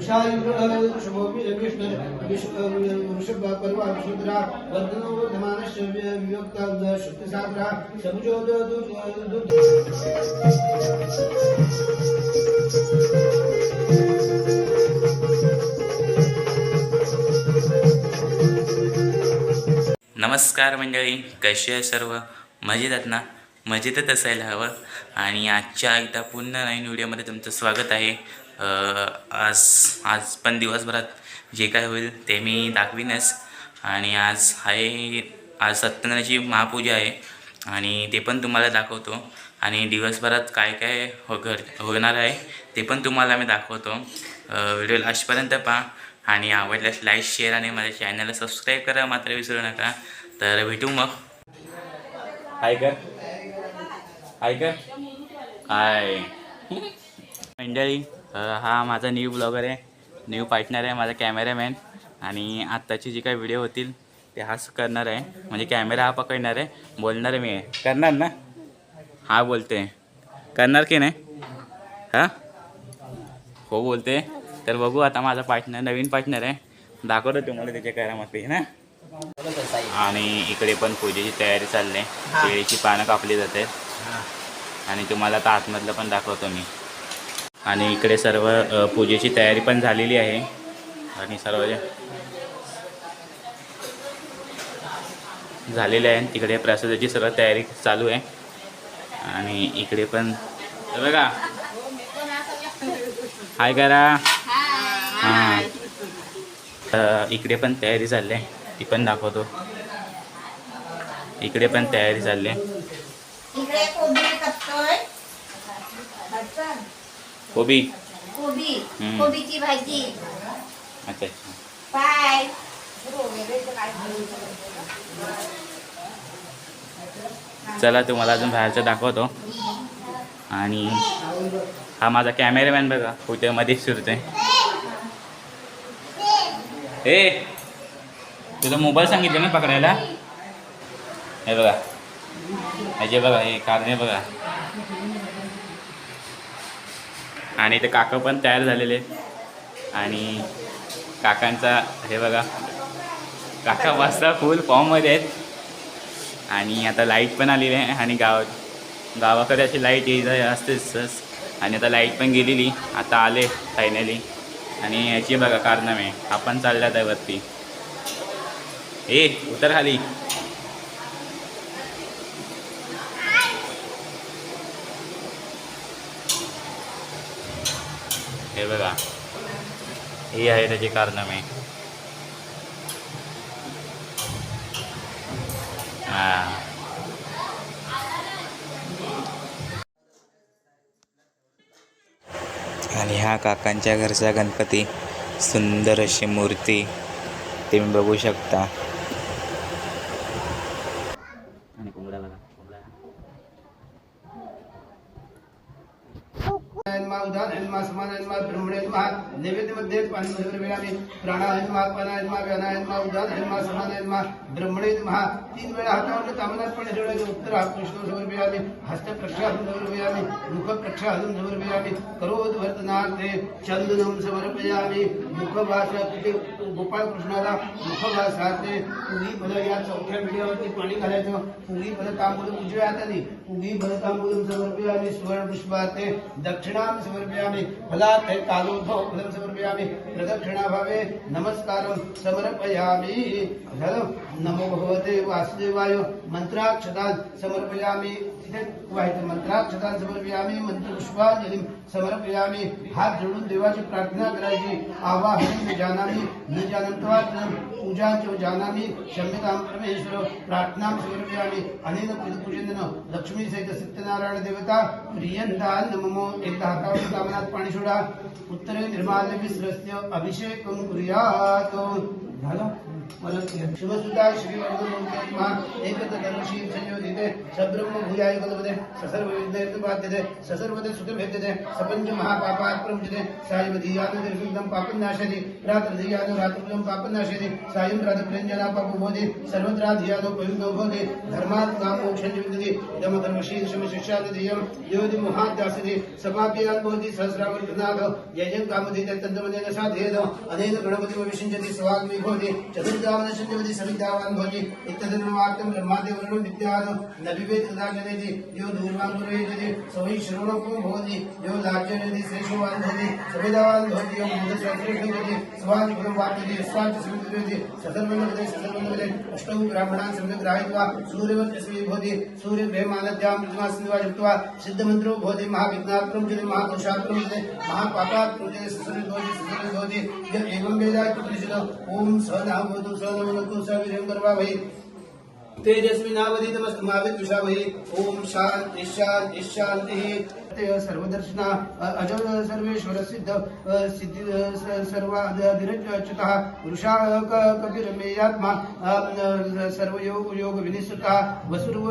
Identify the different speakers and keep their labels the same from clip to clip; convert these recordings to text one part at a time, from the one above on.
Speaker 1: वृषभ वर्धनो वर्धमानश्च वियोक्ता शुक्तिसाग्रा
Speaker 2: नमस्कार मंडळी कशी आहे सर्व? मजेत ना? मजेतच असायला हवं. आणि आजच्या एकदा पुन्हा नवीन व्हिडिओमध्ये तुमचं स्वागत आहे. आज आज पण दिवसभरात जे काय होईल ते मी दाखवीनच. आणि आज आहे आज सत्यनारायणाची महापूजा आहे आणि ते पण तुम्हाला दाखवतो. आणि दिवसभरात काय काय हो घर होणार आहे ते पण तुम्हाला मी दाखवतो. व्हिडिओ लास्टपर्यंत पहा. आणि आवडल्यास लाईक शेअर आणि माझ्या चॅनलला सबस्क्राईब करा मात्र विसरू नका. तर भेटू मग. हाय कर. हाय कर. हाय. मंडळी. अं, हा माझा न्यू ब्लॉगर आहे न्यू पार्टनर आहे माझा कॅमेरामॅन आणि आत्ताचे जे काही व्हिडिओ होतील ते हाच करणार आहे. म्हणजे कॅमेरा हा पकडणार आहे बोलणार मी आहे. करणार ना? हा बोलते. करणार की नाही? हां? हो बोलते. तर बघू आता माझा पार्टनर नवीन पार्टनर आहे. दाखवतो तुम्हाला त्याच्या करामती ना आणि इकडे पण पूजेची तयारी चालली आहे. केळीची पानं कापली जाते आणि तुम्हाला आता आतमधलं पण दाखवतो मी. आणि इकडे सर्व पूजेची तयारी पण झालेली आहे. आणि सर्व जे झालेले आहे तिकडे प्रसादाची सर्व तयारी चालू आहे. आणि इकडे पण बघा. हाय करा. हां. इकडे पण तयारी चालली आहे. ती पण दाखवतो. इकडे पण तयारी चालली आहे
Speaker 3: इकडे कोबी कापतोय
Speaker 2: कोबी.
Speaker 3: कोबी.
Speaker 2: हम्म.
Speaker 3: कोबीची भाजी.
Speaker 2: अच्छा अच्छा.
Speaker 3: पाय
Speaker 2: चला तुम्हाला अजून बाहेरचं दाखवतो. आणि हा माझा कॅमेरामॅन बघा कुठे मध्येच फिरतोय. ए तुझा मोबाईल सांगितलं ना पकडायला? हे बघा. हे बघा हे कारणे बघा. आणि ते काका पण तयार झालेले आहेत. आणि काकांचा हे बघा काका वाजता फुल फॉर्ममध्ये आहेत. आणि आता लाइट पण आलेली आहे आणि गावात गावाकडे अशी लाइट येत असतेच आणि आता लाइट पण गेलेली आता आले फायनली आणि याची बघा कारनामे आपण चालल्यात आहे वरती. ए उतर खाली. हे बघा. ही आहे त्याची कारनामे. हां. आणि हा काकांच्या घरचा गणपती. सुंदर अशी मूर्ती. तुम्ही बघू शकता आणि कोंबडा बघा कोंबडा
Speaker 1: नमः उदान नमः समान नमः ब्रह्मणे नमः नैवेद्यमध्ये पानमधुरव्यामि प्राणाय नमः पानाय महा उदान ब्रह्मणे तीन वेळा हातावर तामनाथपणे ठेवण्याचे उत्तर हा कृष्ण मिळाले हस्त प्रक्षालन मिळाले मुख प्रक्षालन मिळाले करोद वर्तनार्थे चंदनम समर्पयामी मुख भाषा गोपाळकृष्णाला कृष्णाला राहते. पुरी भलं या चौथ्या मीडियावरती पाणी घालायचं? पुरी भलं तांबूल उजव्या हाताने पुरी फल तांबूल समर्पयामि सुवर्ण पुष्पाते दक्षिणां समर्पयामि. फलात् कालोद्भव फलं समर्पयामि. प्रदक्षिणाभावे नमस्कारं समर्पयामि. झालं नमो भगवते वासुदेवाय. मंत्राक्षतां समर्पयामि व्हायचं मंत्राक्षतां समर्पयामि मंत्रपुष्पांजलीं समर्पयामि हात जोडून देवाची प्रार्थना करायची आवाहन न जानामि न जानत्वात् पूजा च जानामि क्षम्यतां परमेश्वर प्रार्थना समर्पयामि अनेन पूजन लक्ष्मी सहित सत्यनारायण देवता प्रियंता नमो एकदा हातावर कामनात पाणी सोडा उत्तरे निर्माल्य विसरस्य अभिषेक कुर्यात। झालं शिवसुता श्रीवर्धनमूर्ते नमः एकतदर्शी संयोजिते सब्रह्म भूयाय कल्पते ससर्व ससर्वते सुतभेद्यते सपञ्च महापापात् प्रमुचते सायवधीयान दीर्घं पापनाशति रात्रधीयान रात्रं पापनाशति सायं पापो भवति सर्वत्राधियानो प्रयुक्तो भवति समाप्यान् भवति सहस्रावर्तनाथ यजं अनेन स्वाग्नि भवति शञ्जवति सवितावान् भवति इत्तदनुवाक्तं ब्रह्मादेवरणो विद्यात् न विवेद तदा जनेति यो दूर्वान् पुरोहितति स वै श्रवणोपो भवति यो लाज्यनेति श्रेष्ठवान् भवति सवितावान् भवति यो मूढशास्त्रेषु स्वान् गुणं वाप्यते स्वान् च समितिरेति ससर्वनवते ससर्वनवते अष्टौ ब्राह्मणान् सम्यक् ग्राहयित्वा सूर्यवत्यस्मै भवति सूर्यभयमानद्यां प्रतिमासन्निवा युक्त्वा सिद्धमन्त्रो भवति महाविघ्नात् प्रमुचते महादोषात् प्रमुचते महापापात् कृते ससर्वे भवति ससर्वे य एवं वेदा इत्यपनिषद ॐ स नः भवतु स नमनतु स वीर्यं कर्वावहै तेजस्विनावधितमस्तु मा विद्विषावहै ॐ शान्ति शान्ति शान्तिः ते सर्वदर्शना अज सर्वेश्वर सिद्ध सिद्धी सर्वाधिरच्युतः वृषा क- कपिरमेयात्मा सर्वयोग योग विनिश्चितः वसुर्व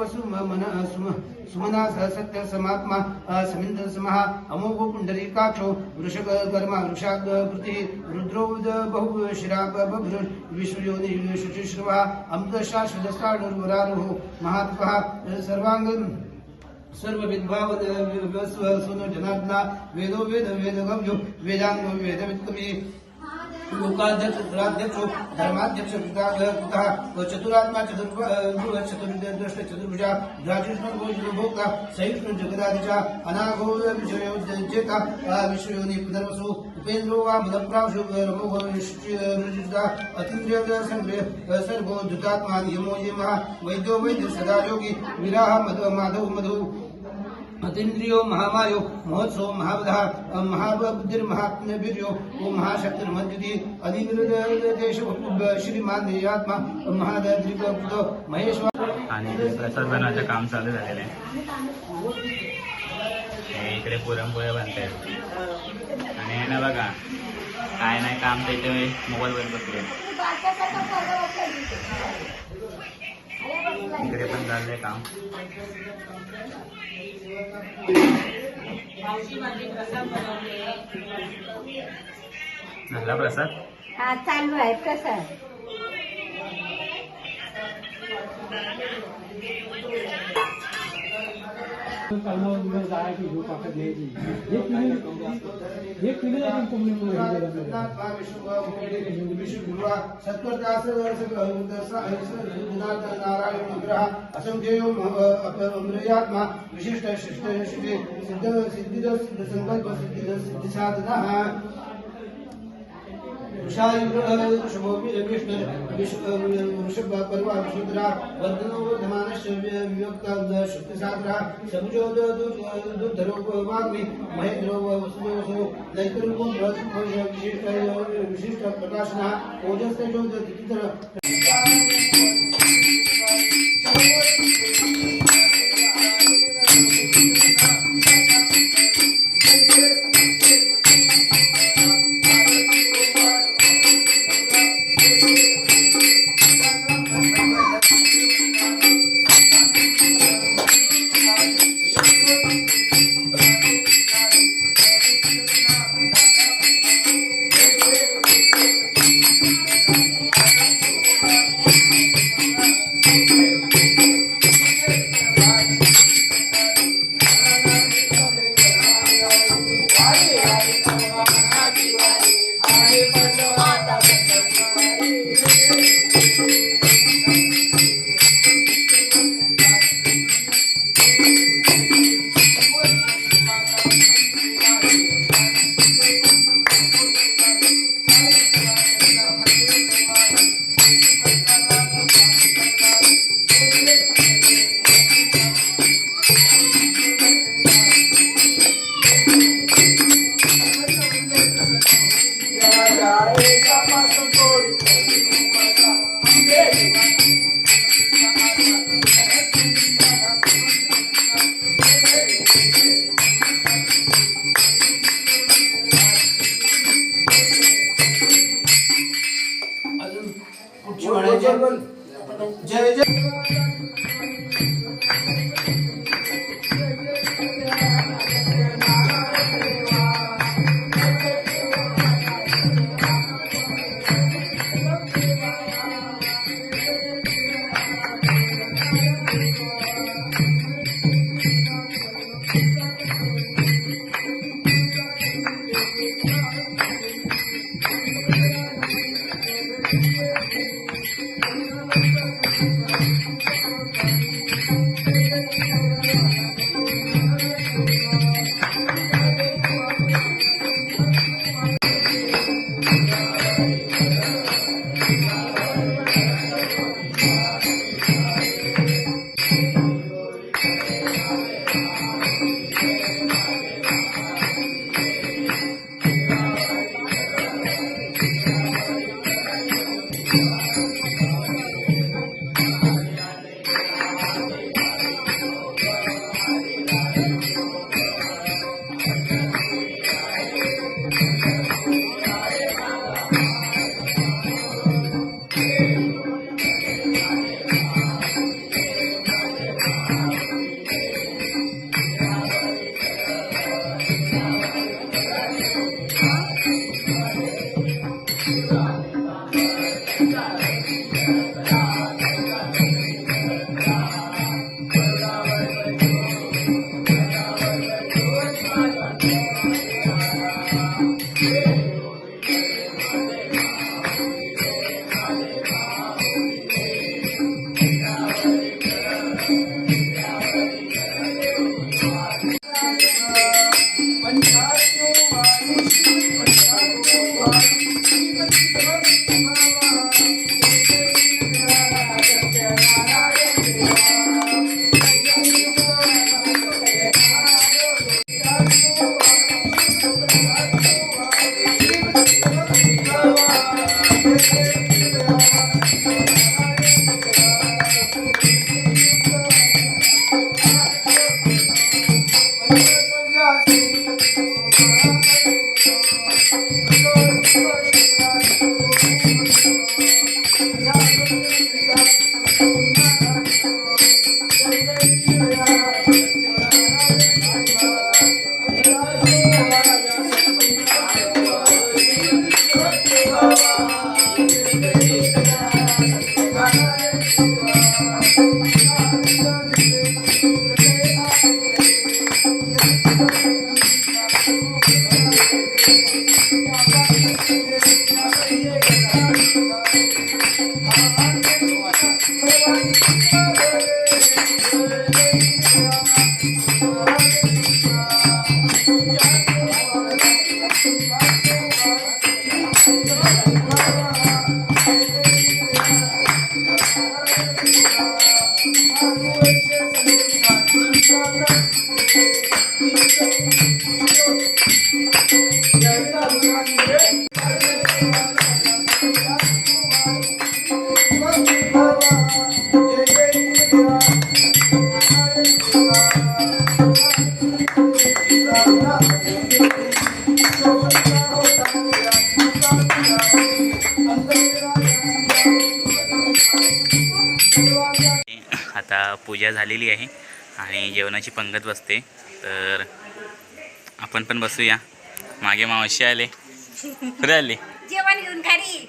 Speaker 1: वसु मन सुम सुमना सह सत्य समात्मा अ, समिन्द्र समः अमोघो पुण्डरीकाक्षो वृषक कर्मा वृषाकृति रुद्रो बहु शिरा बभ्र विश्वयोनि शुचिश्रवा अमृतशाश्वतस्ताडुर्वरारोः महात्मः सर्वाङ्ग सर्व विद्भाव सोनो जनार्दना वेदो वेद वेद गव्यो वेदांग वेद वित्कमी लोकाध्यक्ष दुराध्यक्ष धर्माध्यक्ष पिता व चतुरात्मा चतुर् चतुर्दृष्ट चतुर्भुजा द्राजुष्ण सहिष्णु जगदादिचा अनाघो विषयो विश्वयोनि पुनर्वसु उपेन्द्रो वा मदप्राशु रमो अतीन्द्रिय सर्वो धृतात्मा यमो यमः वैद्यो वैद्य सदा योगी विराह मधु माधव मधु अतीन्द्रियो महामायो महोत्सव महावधा महाबुद्धिर्महात्म्यवीर्यो ओ महाशक्तिर्मद्युति अधिदेश श्रीमान आत्मा महाद्रिक महेश्वर।
Speaker 2: आणि इकडे प्रसाद बनवायचं काम चालू झालेलं आहे. इकडे पुरणपोळ्या बनते आणि ना बघा काय नाही काम ते मोबाईल मोबाईलवर बसले इकडे पण चाललंय काम. झाला प्रसाद?
Speaker 3: हा चालू आहे प्रसाद.
Speaker 4: कामावर जायची झोप आता घ्यायची एक आपण कोंबडी
Speaker 1: विशिष्ट शिष्ट सिद्ध सिद्धिद संकल्प सिद्धी सिद्धी साधना वृषभ परिवार विशुद्रा वर्धनो वर्धमानश्च विभक्ता शक्तिसागरा सबुजो दुधरो महेन्द्रो वसुदेव वसो नैतरूपो विशिष्ट विशिष्ट प्रकाशना ओजस्तेजो अजून
Speaker 2: आता पूजा झालेली आहे आणि जेवणाची पंगत बसते. तर आपण पण बसूया. मागे मावशी आले. कुठे आले?
Speaker 3: जेवण घेऊन घरी.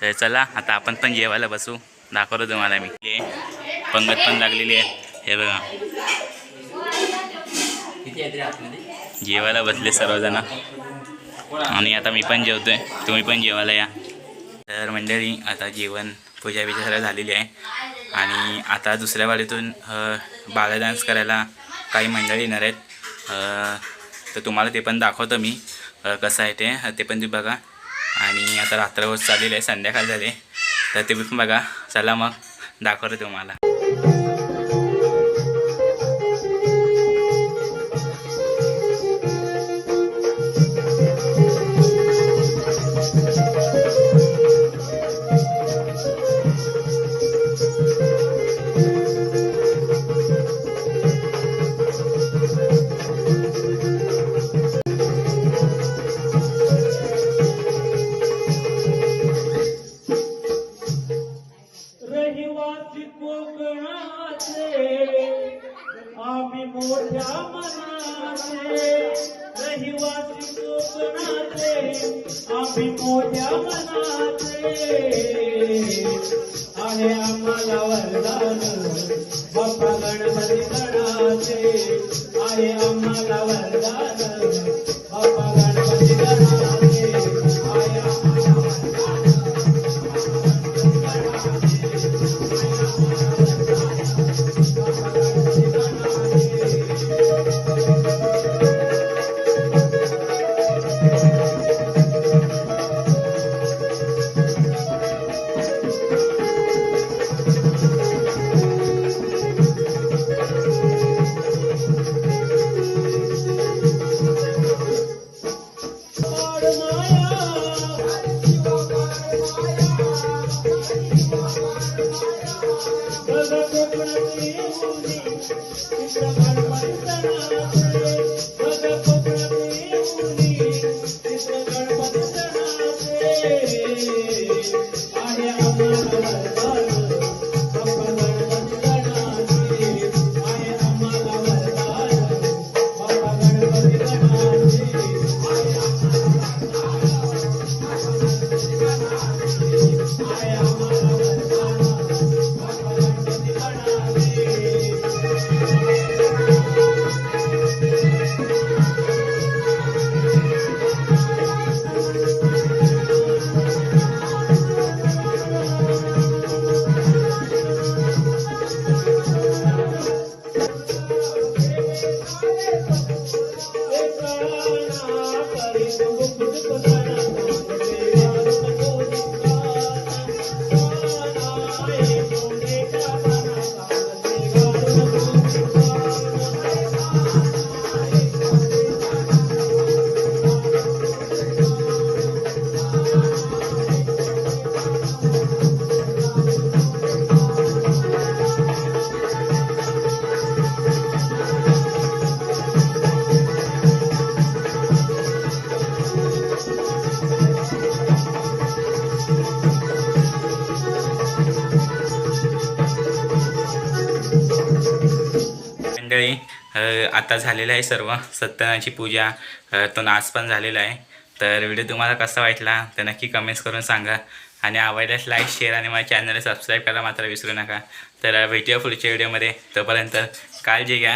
Speaker 2: तर चला आता आपण पण जेवायला बसू. दाखवतो तुम्हाला मी. पंगत पण लागलेली आहे. हे बघा. जेवायला बसले सर्वजण. आणि आता मी पण जेवतोय. तुम्ही पण जेवायला या. तर मंडळी आता जेवण पूजा बिजा सगळं झालेली आहे. आणि आता दुसऱ्या वाडीतून बाला डान्स करायला काही मंडळी येणार आहेत. तर तुम्हाला ते पण दाखवतो मी. कसं आहे ते. ते पण तुम्ही बघा. आणि आता रात्र होत चाललेली आहे. संध्याकाळ झाले तर ते पण बघा चला मग दाखवतो तुम्हाला.
Speaker 4: आम्ही मोठ्या मनाचे आहे आम्हाला वरदान बाप्पा गणपती गणाचे आहे आम्हाला वरदान बाप्पा गणपती गणाचे आहे आम्हाला
Speaker 2: मंडळी आता झालेलं आहे सर्व. सत्यनारायणची पूजा तो नाच पण झालेला आहे. तर व्हिडिओ तुम्हाला कसा वाटला तर नक्की कमेंट्स करून सांगा. आणि आवडल्यास लाईक शेअर आणि माझ्या चॅनलला सबस्क्राईब करा मात्र विसरू नका. तर भेटूया पुढच्या व्हिडिओमध्ये तोपर्यंत काळजी घ्या.